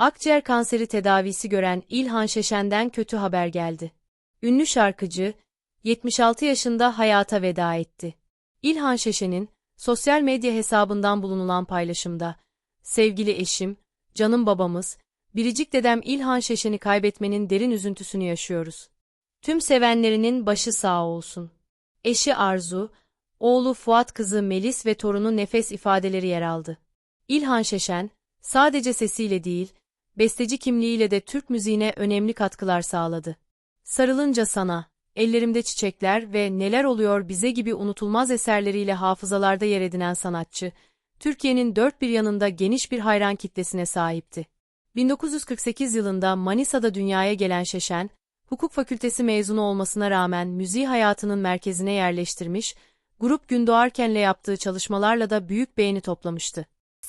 Akciğer kanseri tedavisi gören İlhan Şeşen'den kötü haber geldi. Ünlü şarkıcı, 76 yaşında hayata veda etti. İlhan Şeşen'in, sosyal medya hesabından bulunulan paylaşımda, Sevgili eşim, canım babamız, biricik dedem İlhan Şeşen'i kaybetmenin derin üzüntüsünü yaşıyoruz. Tüm sevenlerinin başı sağ olsun. Eşi Arzu, oğlu Fuat kızı Melis ve torunu Nefes ifadeleri yer aldı. İlhan Şeşen, sadece sesiyle değil, besteci kimliğiyle de Türk müziğine önemli katkılar sağladı. Sarılınca sana, ellerimde çiçekler ve neler oluyor bize gibi unutulmaz eserleriyle hafızalarda yer edinen sanatçı, Türkiye'nin dört bir yanında geniş bir hayran kitlesine sahipti. 1948 yılında Manisa'da dünyaya gelen Şeşen, hukuk fakültesi mezunu olmasına rağmen müziği hayatının merkezine yerleştirmiş, grup Gündoğarken'le yaptığı çalışmalarla da büyük beğeni toplamıştı.